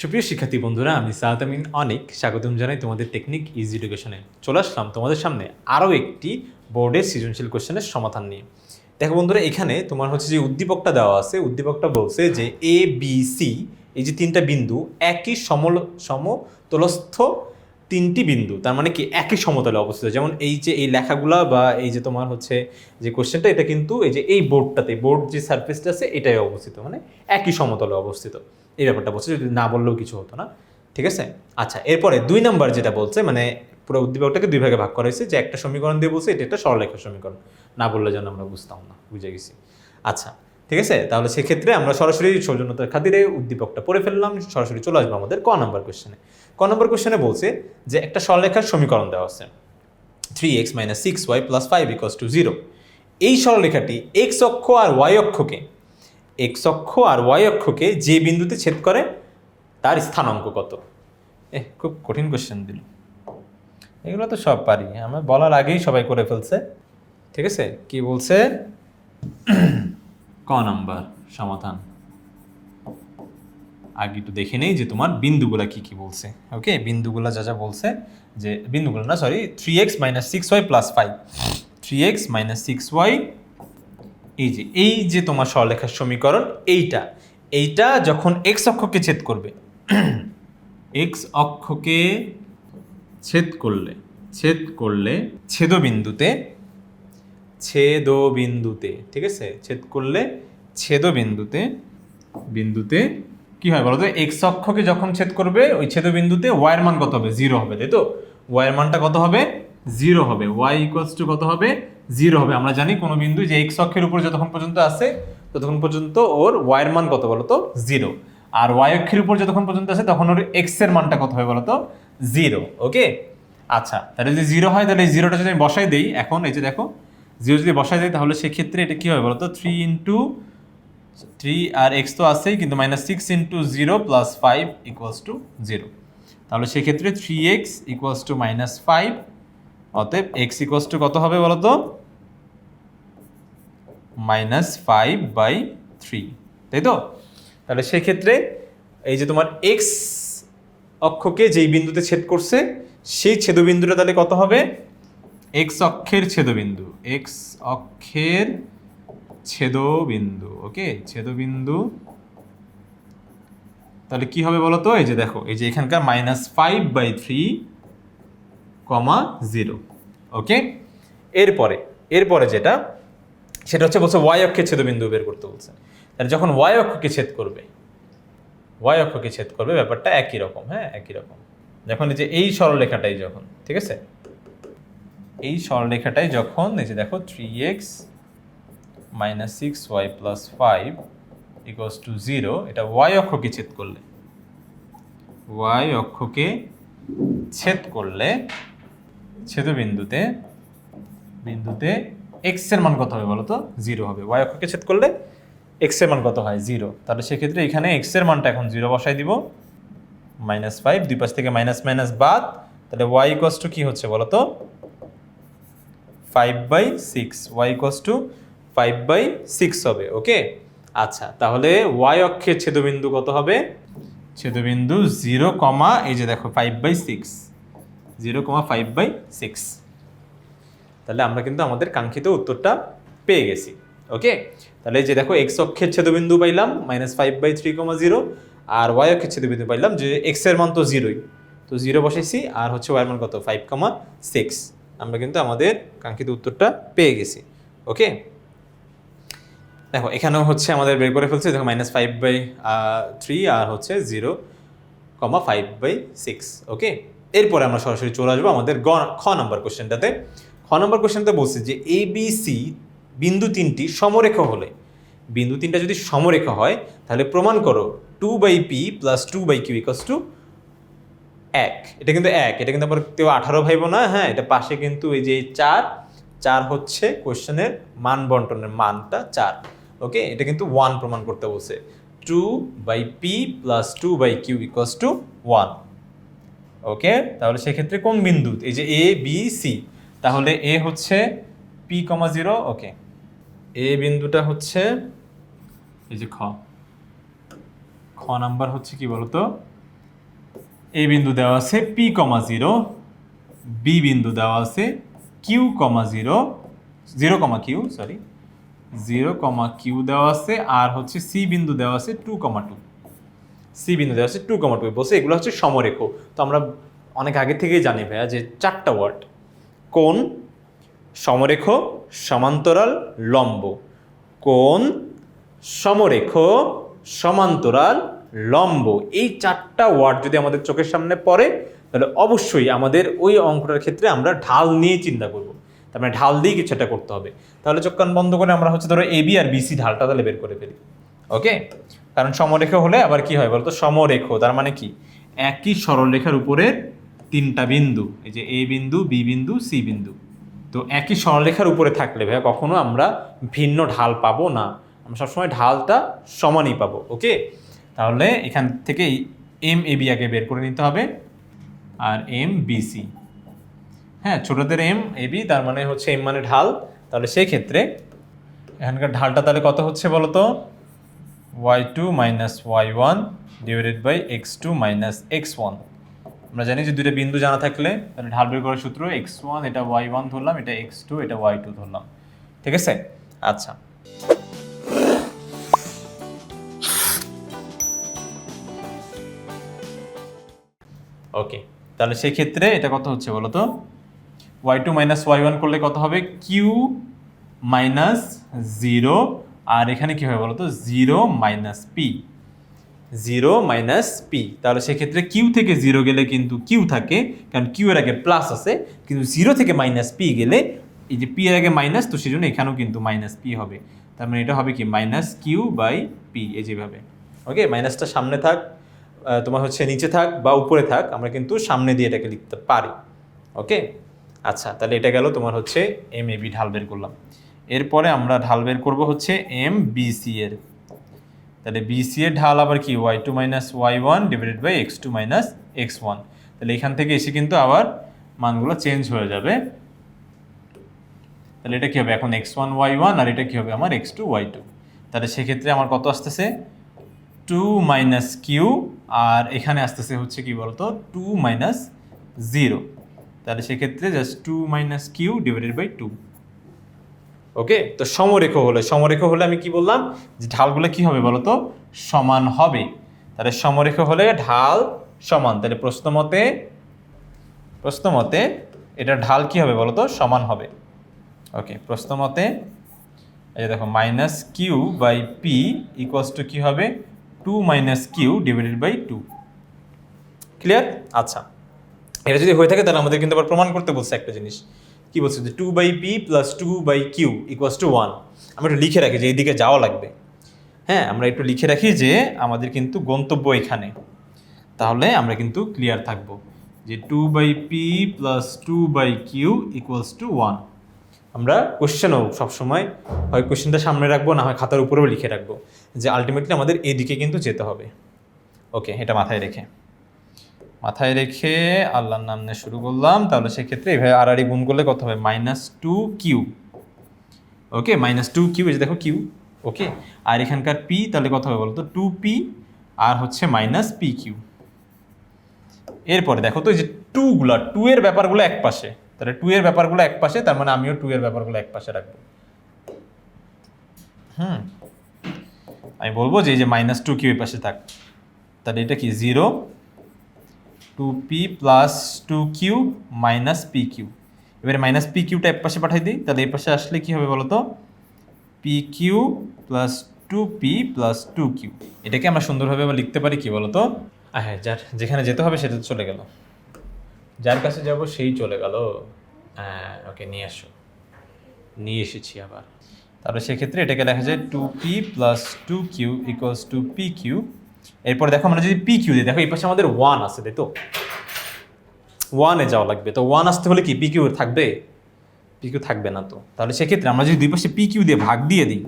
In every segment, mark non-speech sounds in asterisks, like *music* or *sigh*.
সুপ্রিয় শিক্ষার্থী বন্ধুরা, আমি সাহাত আমিন অনেক স্বাগতম জানাই তোমাদের টেকনিক ইজি এডুকেশনে চলে আসলাম তোমাদের সামনে আরও একটি বোর্ডের সৃজনশীল কোশ্চেনের সমাধান নিয়ে। দেখো বন্ধুরা, এখানে তোমার হচ্ছে যে উদ্দীপকটা দেওয়া আছে, উদ্দীপকটা বলছে যে এ বি সি এই যে তিনটা বিন্দু একই সমল সমতলস্থ তিনটি বিন্দু, তার মানে কি একই সমতলে অবস্থিত। যেমন এই যে এই লেখাগুলা বা এই যে তোমার হচ্ছে যে কোশ্চেনটা এটা কিন্তু এই যে এই বোর্ডটাতে বোর্ড যে সার্ফেসটা আছে, এটাই অবস্থিত মানে একই সমতলে অবস্থিত। এই ব্যাপারটা বলছে, যদি না বললেও কিছু হতো না। ঠিক আছে? আচ্ছা এরপরে দুই নাম্বার যেটা বলছে মানে পুরো উদ্দীপকটাকে দুই ভাগে ভাগ করা হয়েছে, যে একটা সমীকরণ দিয়ে বলছে, এটা একটা সরলরেখার সমীকরণ। না বললে যেন আমরা বুঝতাম না, বুঝে গেছি। আচ্ছা ঠিক আছে? তাহলে সেক্ষেত্রে আমরা সরাসরি সৌজন্যতার খাতিরে উদ্দীপকটা পড়ে ফেললাম, সরাসরি চলে আসব আমাদের ক নাম্বার কোশ্চেনে ক নাম্বার কোশ্চেনে বলছে যে একটা সরলরেখার সমীকরণ দেওয়া আছে। Three x minus six y plus five equals to zero এই সরলরেখাটি এক্স অক্ষ আর ওয়াই অক্ষকে এক্স অক্ষ আর ওয়াই অক্ষকে যে বিন্দুতে ছেদ করে তার স্থানাঙ্ক কত? এ খুব কঠিন কোশ্চেন দিল। এগুলো তো সব পারি। আমার বলার আগেই সবাই করে ফেলছে। ঠিক আছে? কি বলছে? *clears throat* ক নাম্বার সমাধান। আগে একটু দেখে নেই যে তোমার বিন্দুগুলা কি কি বলছে। ওকে বিন্দুগুলা যা যা বলছে যে, বিন্দুগুলো না sorry three x minus six y plus five three x minus six y এই যে এই যে তোমার সরলেখার সমীকরণ, এইটা। এইটা যখন এক্স অক্ষকে ছেদ করবে *clears throat* এক্স অক্ষকে ছেদ করলে ছেদ করলে ছেদবিন্দুতে ছেদবিন্দুতে, ঠিক আছে? ছেদ করলে ছেদবিন্দুতে, বিন্দুতে কি হয় বলতো এক্স অক্ষকে যখন ছেদ করবে, ওই ছেদবিন্দুতে ওয়াইয়ের মান কত হবে? জিরো হবে, তাই তো? ওয়াইয়ের মানটা কত হবে? জিরো হবে। ওয়াই ইকুয়ালস টু কত হবে? জিরো হবে। আমরা জানি কোনো বিন্দু যে এক্স অক্ষের উপর যতক্ষণ পর্যন্ত আছে, ততক্ষণ পর্যন্ত ওর ওয়াইয়ের মান কত বলতো জিরো আর ওয়াই অক্ষের উপর যতক্ষণ পর্যন্ত আছে, তখন ওর এক্সের মানটা কত হবে বলতো জিরো ওকে? আচ্ছা তাহলে যদি জিরো হয়, তাহলে এই জিরোটা যদি আমি বসাই দিই, এখন এই যে দেখো জিরো যদি বসাই দিই, তাহলে সেক্ষেত্রে এটা কি হবে বলতো থ্রি ইন্টু থ্রি আর এক্স তো আছেই, কিন্তু minus six into zero plus five equals to zero তাহলে সেক্ষেত্রে three x equals to minus five অতএব এক্স ইকুয়ালস টু কত হবে বলতো? মাইনাস ফাইভ বাই থ্রি তাই তো? তাহলে সেক্ষেত্রে এই যে তোমার এক্স অক্ষকে যেই বিন্দুতে ছেদ করছে, সেই ছেদবিন্দুটা তাহলে কত হবে? এক্স অক্ষের ছেদবিন্দু এক্স অক্ষের ছেদবিন্দু ওকে ছেদবিন্দু। তাহলে কি হবে বলো তো এই যে দেখো, এই যে এখানকার মাইনাস ফাইভ বাই থ্রি কমা জিরো ওকে এরপরে এরপরে যেটা, সেটা হচ্ছে বলছে ওয়াই অক্ষের ছেদবিন্দু বের করতে বলছে। তাহলে যখন ওয়াই অক্ষকে ছেদ করবে ওয়াই অক্ষকে ছেদ করবে, ব্যাপারটা একই রকম হ্যাঁ? একই রকম। যখন এই যে এই সরলরেখাটাই যখন, ঠিক আছে? এই সরলরেখাটাই যখন, এই যে দেখো three x minus six y plus five equals to zero এটা ওয়াই অক্ষকে ছেদ করলে। ওয়াই অক্ষকে ছেদ করলে ছেদবিন্দুতে, বিন্দুতে এক্সের মান কত হবে বলো তো জিরো হবে। ওয়াই অক্ষকে ছেদ করলে এক্সের মান কত হয়? জিরো তাহলে সেক্ষেত্রে এখানে এক্সের মানটা এখন জিরো বসাই দিব। মাইনাস ফাইভ দুই পাশ থেকে মাইনাস মাইনাস বাদ। তাহলে ওয়াই ইকোয়াস টু কি হচ্ছে বলো তো five by six y equals to five by six হবে ওকে আচ্ছা তাহলে ওয়াই অক্ষের ছেদবিন্দু কত হবে? ছেদবিন্দু জিরো কমা এই যে দেখো five by six zero comma five by six তাহলে আমরা কিন্তু আমাদের কাঙ্ক্ষিত উত্তরটা পেয়ে গেছি ওকে তাহলে এই যে দেখো এক্স অক্ষের ছেদবিন্দু পাইলাম মাইনাস ফাইভ বাই থ্রি কমা জিরো আর ওয়াই অক্ষের ছেদবিন্দু পাইলাম যে এক্সের মান তো জিরোই তো জিরো বসাইছি আর হচ্ছে ওয়াই মান কত? ফাইভ কমা সিক্স আমরা কিন্তু আমাদের কাঙ্ক্ষিত উত্তরটা পেয়ে গেছি ওকে দেখো, এখানেও হচ্ছে আমাদের বের করে ফেলছে, দেখো মাইনাস ফাইভ বাই থ্রি আর হচ্ছে zero comma five by six okay এরপরে আমরা সরাসরি চলে আসব আমাদের গ, খ নম্বর কোশ্চেনটাতে খ নম্বর কোশ্চেনটা বলছে যে এ বি সি বিন্দু তিনটি সমরেখ হলে, বিন্দু তিনটা যদি সমরেখা হয়, তাহলে প্রমাণ করো two by p plus two by q equals to এক। এটা কিন্তু এক, এটা কিন্তু আবার কেউ আঠারো ভাইব না হ্যাঁ এটা পাশে কিন্তু এই যে চার চার হচ্ছে কোশ্চেনের মান বন্টনের মানটা চার। ওকে এটা কিন্তু ওয়ান প্রমাণ করতে বলছে। Two by p plus two by q equals to one okay তাহলে সেক্ষেত্রে কোন বিন্দু? এই যে এ বি সি তাহলে এ হচ্ছে পি কমা জিরো ওকে এ বিন্দুটা হচ্ছে এই যে খ। খ নাম্বার হচ্ছে কি বলতো? এ বিন্দু দেওয়া আছে পি কমা জিরো বি বিন্দু দেওয়া আছে q comma zero zero comma q sorry zero comma q দেওয়া আছে, আর হচ্ছে সি বিন্দু দেওয়া আছে টু কমা টু। সি বিন্দু দেওয়া আছে টু কমা টু। বলছে এগুলো হচ্ছে সমরেখ। তো আমরা অনেক আগে থেকেই জানি ভাইয়া যে চারটা ওয়ার্ড। কোন সমরেখ, সমান্তরাল, লম্ব। কোন সমরেখ, সমান্তরাল, লম্ব। এই চারটা ওয়ার্ড যদি আমাদের চোখের সামনে পড়ে, তাহলে অবশ্যই আমাদের ওই অঙ্কটার ক্ষেত্রে আমরা ঢাল নিয়ে চিন্তা করব। তার মানে ঢাল দিয়ে কিছু একটা করতে হবে। তাহলে চোখ কান বন্ধ করে আমরা হচ্ছে ধরো এ বি আর বিসি ঢালটা তাহলে বের করে ফেলি। ওকে কারণ সমরেখ হলে আবার কি হয় বলতো? সমরেখ, তার মানে কি? একই সরলরেখার উপরে তিনটা বিন্দু, এই যে এ বিন্দু বি বিন্দু সি বিন্দু। তো একই সরলরেখার উপরে থাকলে ভাইয়া কখনো আমরা ভিন্ন ঢাল পাবো না। আমরা সবসময় ঢালটা সমানই পাবো ওকে তাহলে এখান থেকেই এম এ বি আগে বের করে নিতে হবে। আর এম বি সি হ্যাঁ ছোটদের এম এ বি তার মানে হচ্ছে এম মানে ঢাল। তাহলে সেই ক্ষেত্রে এখানকার ঢালটা তাহলে কত হচ্ছে বলো তো y two minus y one divided by x two minus x one আমরা জানি যে দুইটা বিন্দু জানা থাকলে তাহলে ঢাল বের করার সূত্র এক্স ওয়ান এটা ওয়াই ওয়ান ধরলাম, এটা এক্স টু এটা ওয়াই টু ধরলাম। ঠিক আছে? আচ্ছা। ওকে তাহলে সেই ক্ষেত্রে এটা কত হচ্ছে বলো তো y two minus y one করলে কত হবে? কিউ মাইনাস জিরো আর এখানে কি হবে বলো তো zero minus p zero minus p তাহলে সেক্ষেত্রে কিউ থেকে জিরো গেলে কিন্তু কিউ থাকে, কারণ কিউ এর আগে প্লাস আছে, কিন্তু জিরো থেকে মাইনাস পি গেলে এই যে পি এর আগে মাইনাস তো সেই জন্য এখানেও কিন্তু মাইনাস পি হবে। তার মানে এটা হবে কি? মাইনাস কিউ বাই পি এই যেভাবে। ওকে মাইনাসটা সামনে থাক তোমার হচ্ছে নিচে থাক বা উপরে থাক, আমরা কিন্তু সামনে দিয়ে এটাকে লিখতে পারি। ওকে আচ্ছা তাহলে এটা গেল তোমার হচ্ছে এম এ বি ঢাল বের করলাম। এরপরে আমরা ঢাল বের করব হচ্ছে এম বি সি এর। তাহলে বি সি এর ঢাল আবার কি? Y two minus y one divided by x two minus x one তাহলে এখান থেকে এসে কিন্তু আবার মানগুলো চেঞ্জ হয়ে যাবে। তাহলে এটা কি হবে? এখন এক্স ওয়ান ওয়াই ওয়ান আর এটা কি হবে? আমার এক্স টু ওয়াই টু তাহলে সেক্ষেত্রে আমার কত আসতেছে? টু মাইনাস কিউ আর এখানে আসতেছে হচ্ছে কি বলতো? টু মাইনাস জিরো তাহলে সেক্ষেত্রে just two minus q divided by two okay তো সমরেখ হলে সমরেখ হলে আমি কি বললাম? যে ঢালগুলো কি হবে বলো তো সমান হবে। তাহলে সমরেখ হলে ঢাল সমান। তাহলে প্রশ্ন মতে প্রশ্ন মতে এটা ঢাল কি হবে বলো তো সমান হবে। ওকে প্রশ্ন মতে, এই যে দেখো minus q by p equals to কী হবে? Two minus q divided by two clear আচ্ছা। এটা যদি হয়ে থাকে, তাহলে আমাদের কিন্তু আবার প্রমাণ করতে বলছে একটা জিনিস। কি বলছে? যে two by p plus two by q equals to one আমরা একটু লিখে রাখি যে এইদিকে যাওয়া লাগবে। হ্যাঁ আমরা একটু লিখে রাখি যে আমাদের কিন্তু গন্তব্য এখানে। তাহলে আমরা কিন্তু ক্লিয়ার থাকব যে two by p plus two by q equals to one আমরা কোশ্চেনও সবসময় হয় কোশ্চেনটা সামনে রাখব, না হয় খাতার উপরেও লিখে রাখব যে আলটিমেটলি আমাদের এদিকে কিন্তু যেতে হবে। ওকে এটা মাথায় রেখে। মাথায় রেখে আল্লাহর নাম নিয়ে শুরু করলাম, তাহলে সেক্ষেত্রে এইভাবে আর গুণ করলে কত হবে? Minus two q okay minus two q এই যে দেখো কিউ ওকে আর এখানকার পি তাহলে কত হবে বলতো? টু পি আর হচ্ছে মাইনাস পি কিউ এরপরে দেখো তো এই যে টুগুলা টু এর ব্যাপারগুলো এক পাশে। তাহলে টু এর ব্যাপারগুলো এক পাশে, তার মানে আমিও টু এর ব্যাপারগুলো এক পাশে রাখব। হুম, আমি বলব যে এই যে মাইনাস টু কিউ এর পাশে থাক। তাহলে এটা কি? Zero two p plus two q minus p q এবারে মাইনাস পি কিউটা এক পাশে পাঠাই দিই, তাহলে এই পাশে আসলে কি হবে বলো তো p q plus two p plus two q এটাকে আমরা সুন্দরভাবে আবার লিখতে পারি কি বলো তো হ্যাঁ যার যেখানে যেতে হবে সেটা চলে গেল। যার কাছে যাব সেই চলে গেল। হ্যাঁ ওকে, নিয়ে আসো। নিয়ে এসেছি আবার। তাহলে সেক্ষেত্রে এটাকে লেখা যায় two p plus two q equals to p q এরপর দেখো আমরা যদি পি কিউ দিই, দেখো এই পাশে আমাদের ওয়ান আছে, তাই তো? ওয়ানে যাওয়া লাগবে। তো ওয়ান আসতে হলে কি পি কিউ থাকবে? পি কিউ থাকবে না তো। তাহলে সেক্ষেত্রে আমরা যদি দুই পাশে পি কিউ দিয়ে ভাগ দিয়ে দিই,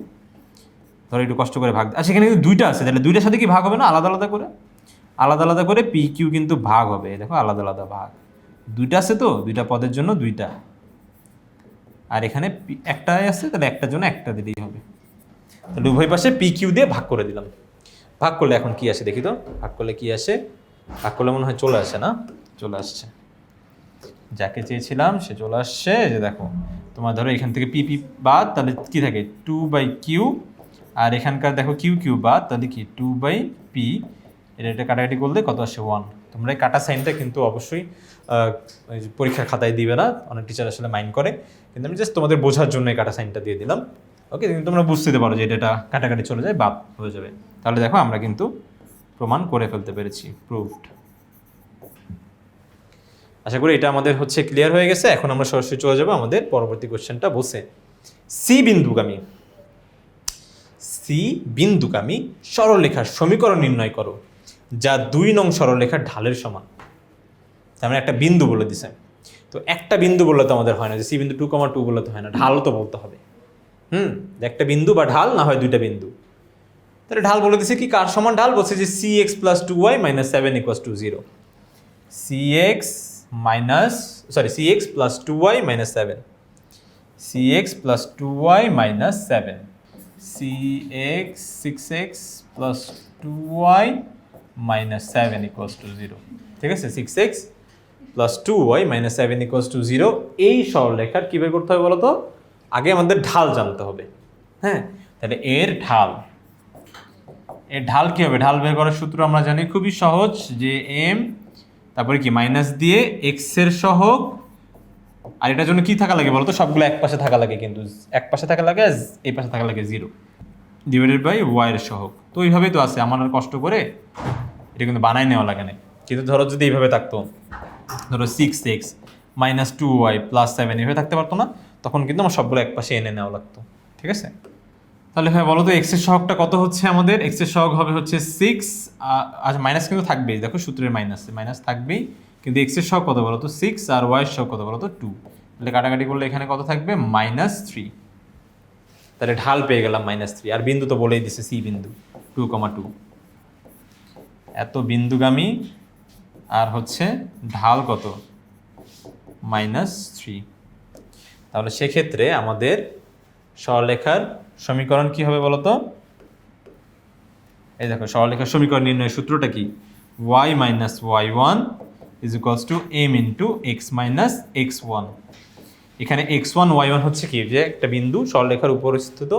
ধরো একটু কষ্ট করে ভাগ আর সেখানে কিন্তু দুইটা আছে, তাহলে দুইটার সাথে কি ভাগ হবে না? আলাদা আলাদা করে? আলাদা আলাদা করে পি কিউ কিন্তু ভাগ হবে। দেখো আলাদা আলাদা ভাগ। দুইটা আছে তো? দুইটা পদের জন্য দুইটা। আর এখানে একটাই আছে, তাহলে একটার জন্য একটা দিলেই হবে। তাহলে উভয় পাশে পি কিউ দিয়ে ভাগ করে দিলাম। ভাগ করলে এখন কি আসে দেখি তো? ভাগ করলে কি আসে? ভাগ করলে মনে হয় চলে আসে না? চলে আসছে। যাকে চেয়েছিলাম সে চলে আসছে। যে দেখো তোমার ধরো এখান থেকে পি পি বাদ তাহলে কি থাকে? টু বাই কিউ আর এখানকার দেখো কিউ কিউ বাদ তাহলে কি? টু বাই পি এটা এটা কাটাকাটি করলে কত আসে? ওয়ান তোমরা এই কাটা সাইনটা কিন্তু অবশ্যই পরীক্ষার খাতায় দিবে না। অনেক টিচার আসলে মাইন্ড করে। কিন্তু আমি জাস্ট তোমাদের বোঝার জন্য এই কাটা সাইনটা দিয়ে দিলাম। ওকে কিন্তু তোমরা বুঝতে পারো যে এটা এটা কাটাকাটি চলে যায় বাদ হয়ে যাবে। তাহলে দেখো আমরা কিন্তু প্রমাণ করে ফেলতে পেরেছি প্রুভড আশা করি এটা আমাদের হচ্ছে ক্লিয়ার হয়ে গেছে। এখন আমরা সরাসরি চলে যাব আমাদের পরবর্তী কোশ্চেনটা বসে। সি বিন্দুগামী। সি বিন্দুগামী সরলরেখার সমীকরণ নির্ণয় করো, যা দুই নং সরলরেখার ঢালের সমান। তার মানে একটা বিন্দু বলে দিছে। তো একটা বিন্দু বললে তো আমাদের হয় না, যে সি বিন্দু টু কমা টু বললে তো হয় না। ঢালও তো বলতে হবে। হুম একটা বিন্দু বা ঢাল না হয় দুইটা বিন্দু। তাহলে ঢাল বলে দিছে কি? কার সমান? ঢাল বলছে যে c x plus two y minus seven equals to zero c x minus sorry c x plus two y minus seven c x plus two y minus seven c x six x plus two y minus seven equals to zero ঠিক আছে? Six x plus two y minus seven equals to zero এই সরলরেখার কী বের করতে হবে বলো তো আগে আমাদের ঢাল জানতে হবে। হ্যাঁ? তাহলে এর ঢাল এর ঢাল কী হবে, ঢাল বের করার সূত্র আমরা জানি খুবই সহজ যে এম, তারপরে কি মাইনাস দিয়ে এক্সের সহগ, আর এটার জন্য কি থাকা লাগে বলতো? সবগুলো এক পাশে থাকা লাগে কিন্তু, এক পাশে থাকা লাগে, এই পাশে থাকা লাগে জিরো ডিভাইডেড বাই ওয়াইয়ের সহগ। তো এইভাবেই তো আছে, আমার আর কষ্ট করে এটা কিন্তু বানাই নেওয়া লাগে না। কিন্তু ধরো যদি এইভাবে থাকতো, ধরো six x minus two y plus seven এভাবে থাকতে পারতো না, তখন কিন্তু আমার সবগুলো এক পাশে এনে নেওয়া লাগতো, ঠিক আছে? তাহলে ভাই বলো তো এক্সের সহগটা কত হচ্ছে আমাদের? এক্সের সহগ হবে হচ্ছে সিক্স আচ্ছা মাইনাস কিন্তু থাকবেই। দেখো সূত্রের মাইনাস মাইনাস থাকবেই। কিন্তু এক্সের সহগ কত বলো তো? সিক্স আর ওয়াইয়ের সহগ কত বলো তো? টু তাহলে কাটাকাটি করলে এখানে কত থাকবে? মাইনাস থ্রি তাহলে ঢাল পেয়ে গেলাম মাইনাস থ্রি আর বিন্দু তো বলেই দিছে সি বিন্দু টু কমা টু এত বিন্দুগামী, আর হচ্ছে ঢাল কত? মাইনাস থ্রি তাহলে সেক্ষেত্রে আমাদের সরলেখার সমীকরণ কি হবে বলতো? এই দেখো সরলেখার সমীকরণ নির্ণয়ের সূত্রটা কি? Y minus y one is equals to m into x minus x one এখানে এক্স ওয়ান ওয়াই ওয়ান হচ্ছে কি? যে একটা বিন্দু সরলেখার উপর স্থিত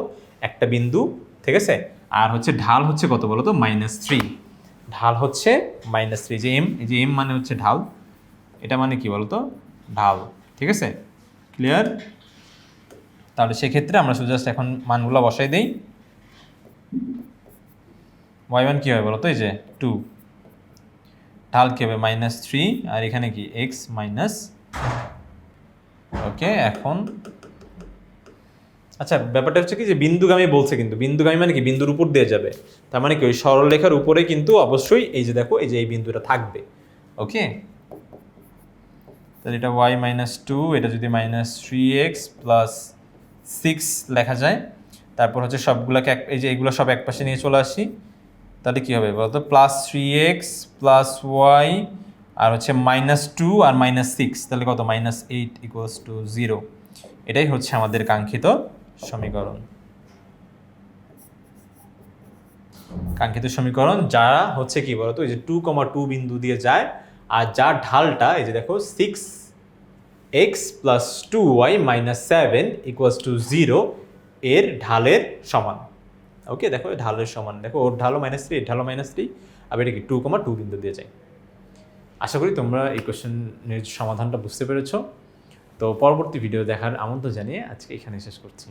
একটা বিন্দু, ঠিক আছে? আর হচ্ছে ঢাল হচ্ছে কত বলো তো মাইনাস থ্রি ঢাল হচ্ছে মাইনাস থ্রি যে এম যে এম মানে হচ্ছে ঢাল। এটা মানে কি বলতো? ঢাল, ঠিক আছে? ক্লিয়ার তাহলে সেক্ষেত্রে আমরা শুধু জাস্ট এখন মানগুলো বসাই দিই। ওয়াই ওয়ান কী হবে বলো তো এই যে টু ঢাল কী হবে? মাইনাস থ্রি আর এখানে কি? এক্স মাইনাস ওকে এখন আচ্ছা ব্যাপারটা হচ্ছে কি যে বিন্দুগামী বলছে কিন্তু, বিন্দুগামী মানে কি? বিন্দুর উপর দিয়ে যাবে। তার মানে কি? ওই সরলরেখার উপরে কিন্তু অবশ্যই এই যে দেখো, এই যে এই বিন্দুটা থাকবে। ওকে তাহলে এটা ওয়াই মাইনাস টু এটা যদি minus three x plus six লেখা যায়। তারপর হচ্ছে সবগুলোকে এক এই যে এগুলো সব এক পাশে নিয়ে চলে আসি। তাহলে কী হবে বলতো? Plus three x plus y আর হচ্ছে মাইনাস টু আর মাইনাস সিক্স তাহলে কত? Minus eight equals to zero এটাই হচ্ছে আমাদের কাঙ্ক্ষিত সমীকরণ। কাঙ্ক্ষিত সমীকরণ যারা হচ্ছে কি বলতো? এই যে টু কমা টু বিন্দু দিয়ে যায়। আর যার ঢালটা, এই যে দেখো six x plus two y minus seven equals to zero এর ঢালের সমান। ওকে দেখো ঢালের সমান। দেখো, ওর ঢালও মাইনাস থ্রি এর ঢালও মাইনাস থ্রি আবার এটা কি টু কমা টু বিন্দু দিয়ে যায়। আশা করি তোমরা এই কোশ্চেনের সমাধানটা বুঝতে পেরেছ। তো পরবর্তী ভিডিও দেখার আমন্ত্রণ জানিয়ে আজকে এখানে শেষ করছি।